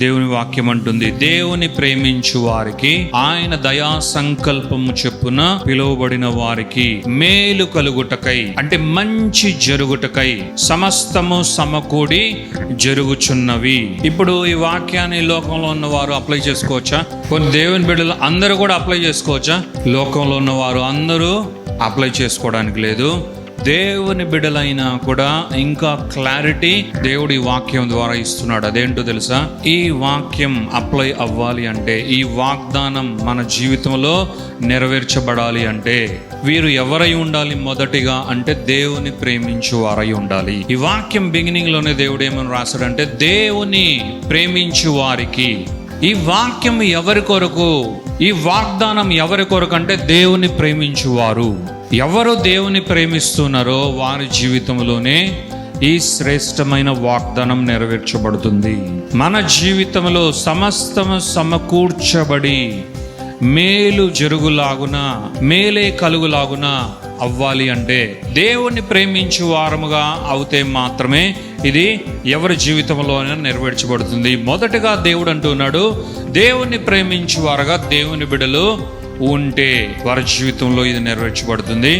దేవుని వాక్యం అంటుంది దేవుని ప్రేమించు వారికి ఆయన దయా సంకల్పము చెప్పున పిలువబడిన వారికి మేలు కలుగుటకై అంటే మంచి జరుగుటకై సమస్తము సమకూడి జరుగుచున్నవి. ఇప్పుడు ఈ వాక్యాన్ని లోకంలో ఉన్న వారు అప్లై చేసుకోవచ్చా? కొన్ని దేవుని బిడ్డలు అందరూ కూడా అప్లై చేసుకోవచ్చా? లోకంలో ఉన్న వారు అందరూ అప్లై చేసుకోవడానికి లేదు. దేవుని బిడలైనా కూడా ఇంకా క్లారిటీ దేవుడి వాక్యం ద్వారా ఇస్తున్నాడు. అదేంటో తెలుసా? ఈ వాక్యం అప్లై అవ్వాలి అంటే ఈ వాగ్దానం మన జీవితంలో నెరవేర్చబడాలి అంటే వీరు ఎవరై ఉండాలి మొదటిగా అంటే దేవుని ప్రేమించు వారై ఉండాలి. ఈ వాక్యం బిగినింగ్లోనే దేవుడు ఏమని రాశాడంటే దేవుని ప్రేమించు వారికి. ఈ వాక్యం ఎవరి కొరకు? ఈ వాగ్దానం ఎవరి కొరకు అంటే దేవుని ప్రేమించువారు? ఎవరు దేవుని ప్రేమిస్తున్నారో వారి జీవితంలోనే ఈ శ్రేష్టమైన వాగ్దానం నెరవేర్చబడుతుంది. మన జీవితంలో సమస్తము సమకూర్చబడి మేలు జరుగులాగున మేలే కలుగులాగున అవ్వాలి అంటే దేవుణ్ణి ప్రేమించు వారముగా అవుతే మాత్రమే ఇది ఎవరి జీవితంలోనే నెరవేర్చబడుతుంది. మొదటగా దేవుడు అంటున్నాడు దేవుణ్ణి ప్రేమించు వారుగా దేవుని బిడలు ఉంటే వారి జీవితంలో ఇది నెరవేర్చబడుతుంది.